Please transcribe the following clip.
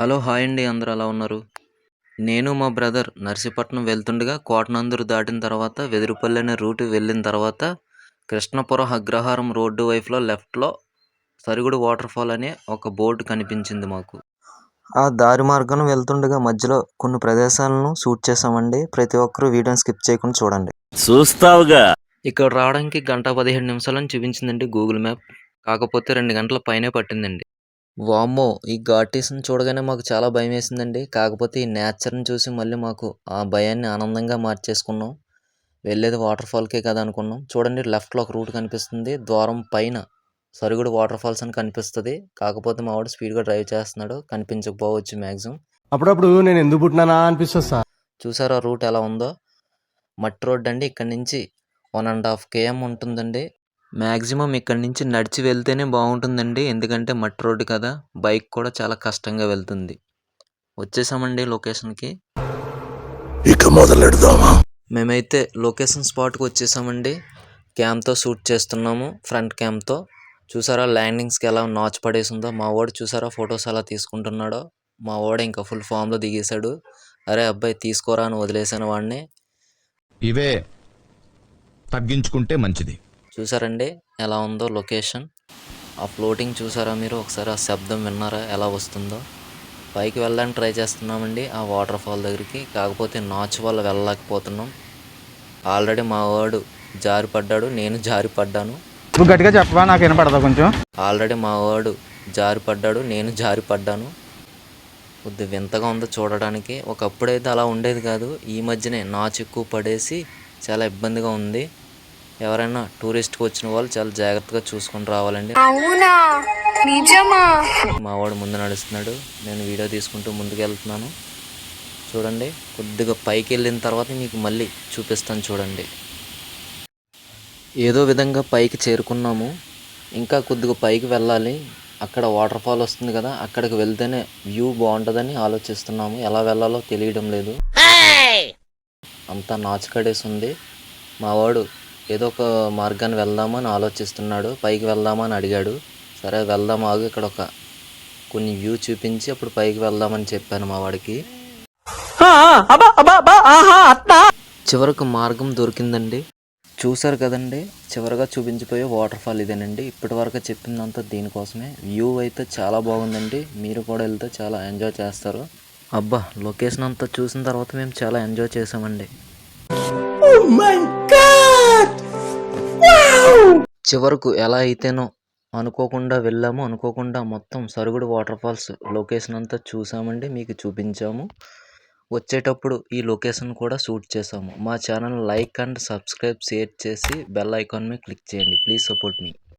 Hello hi అండి. అందరూ ఎలా ఉన్నారు? నేను మా బ్రదర్ నర్సీపట్నం వెళ్తుండగా కోటనందూరు దాటిన తర్వాత వెదురుపల్లి అనే రూట్ వెళ్ళిన తర్వాత కృష్ణపురం అగ్రహారం రోడ్డు వైపులో లెఫ్ట్లో సరుగుడు వాటర్ ఫాల్ అనే ఒక బోర్డు కనిపించింది మాకు. ఆ దారి మార్గం వెళ్తుండగా మధ్యలో కొన్ని ప్రదేశాలను షూట్ చేసామండి ప్రతి ఒక్కరూ వీడియోని స్కిప్ చేయకుండా చూడండి. చూస్తావుగా? ఇక్కడ రావడానికి గంట పదిహేడు నిమిషాలని చూపించిందండి గూగుల్ మ్యాప్. కాకపోతే రెండు గంటల పైనే పట్టిందండి. వామ్మో ఈ ఘాటీస్ని చూడగానే మాకు చాలా భయం వేసిందండి కాకపోతే ఈ నేచర్ని చూసి మళ్ళీ మాకు ఆ భయాన్ని ఆనందంగా మార్చేసుకున్నాం. వెళ్ళేది వాటర్ ఫాల్కే కదా అనుకున్నాం. చూడండి లెఫ్ట్లో ఒక రూట్ కనిపిస్తుంది. ద్వారం పైన సరుగుడు వాటర్ ఫాల్స్ అని కనిపిస్తుంది. కాకపోతే మా వాడు స్పీడ్గా డ్రైవ్ చేస్తున్నాడు. కనిపించకపోవచ్చు మ్యాక్సిమం అప్పుడప్పుడు నేను ఎందుకు పుట్టినానా అనిపిస్తుంది సార్. చూసారా రూట్ ఎలా ఉందో? మట్టి రోడ్ అండి ఇక్కడ నుంచి వన్ అండ్ హాఫ్ కేఎం ఉంటుందండి. మ్యాక్సిమం ఇక్కడ నుంచి నడిచి వెళ్తేనే బాగుంటుందండి. ఎందుకంటే మట్టి రోడ్డు కదా బైక్ కూడా చాలా కష్టంగా వెళ్తుంది. వచ్చేసామండి లొకేషన్కి. ఇక మొదలెడదామా? మేమైతే లొకేషన్ స్పాట్కి వచ్చేసామండి. క్యామ్తో షూట్ చేస్తున్నాము ఫ్రంట్ క్యామ్తో చూసారా ల్యాండింగ్స్కి ఎలా నాచ్ పడేసిందో మా వాడు చూసారా ఫొటోస్ ఎలా తీసుకుంటున్నాడో. మా వాడు ఇంకా ఫుల్ ఫామ్లో దిగేశాడు. అరే అబ్బాయి తీసుకోరా అని వదిలేసాను వాడిని. ఇవే తగ్గించుకుంటే మంచిది. చూసారండి? ఎలా ఉందో లొకేషన్. ఆ ఫ్లోటింగ్ చూసారా మీరు? ఒకసారి ఆ శబ్దం విన్నారా? ఎలా వస్తుందో. పైకి వెళ్ళడానికి ట్రై చేస్తున్నామండి ఆ వాటర్ ఫాల్ దగ్గరికి. కాకపోతే నాచు వల్ల వెళ్ళలేకపోతున్నాం. ఆల్రెడీ మా వాడు జారి పడ్డాడు. నేను జారి పడ్డాను. నువ్వు గట్టిగా చెప్పవా? నాకు వినపడదా కొంచెం? ఆల్రెడీ మా వాడు జారి పడ్డాడు. నేను జారి పడ్డాను. కొద్ది వింతగా ఉందో చూడడానికి. ఒకప్పుడైతే అలా ఉండేది కాదు. ఈ మధ్యనే నాచు ఎక్కువ పడేసి చాలా ఇబ్బందిగా ఉంది. ఎవరైనా టూరిస్ట్కి వచ్చిన వాళ్ళు చాలా జాగ్రత్తగా చూసుకొని రావాలండి. అవునా? నిజమా? మా వాడు ముందు నడుస్తున్నాడు. నేను వీడియో తీసుకుంటూ ముందుకు వెళ్తున్నాను చూడండి కొద్దిగా పైకి వెళ్ళిన తర్వాత మీకు మళ్ళీ చూపిస్తాను చూడండి. ఏదో విధంగా పైకి చేరుకున్నాము. ఇంకా కొద్దిగా పైకి వెళ్ళాలి. అక్కడ వాటర్ ఫాల్ వస్తుంది కదా అక్కడికి వెళ్తేనే వ్యూ బాగుంటుందని ఆలోచిస్తున్నాము. ఎలా వెళ్ళాలో తెలియడం లేదు. అంతా నాచుకడేసి ఉంది మా వాడు ఏదో ఒక మార్గాన్ని వెళ్దామని ఆలోచిస్తున్నాడు పైకి వెళ్దామని అడిగాడు. సరే వెళ్దాం ఆగు ఇక్కడ ఒక కొన్ని వ్యూ చూపించి అప్పుడు పైకి వెళ్దామని చెప్పాను మా వాడికి. చివరకు మార్గం దొరికిందండి. చూసారు కదండి చివరిగా చూపించిపోయే వాటర్ ఫాల్ ఇదేనండి. ఇప్పటి వరకు చెప్పిందంతా దీనికోసమే. వ్యూ అయితే చాలా బాగుందండి. మీరు కూడా వెళ్తే చాలా ఎంజాయ్ చేస్తారు. అబ్బా లొకేషన్ అంతా చూసిన తర్వాత మేము చాలా ఎంజాయ్ చేసామండి చివరకు ఎలా అయితేనో అనుకోకుండా వెళ్ళాము. అనుకోకుండా మొత్తం సరుగుడు వాటర్ ఫాల్స్ లొకేషన్ అంతా చూసామండి. మీకు చూపించాము. వచ్చేటప్పుడు ఈ లొకేషన్ కూడా షూట్ చేసాము. మా channel like and subscribe share చేసి బెల్ ఐకాన్ మీద క్లిక్ చేయండి. Please support me.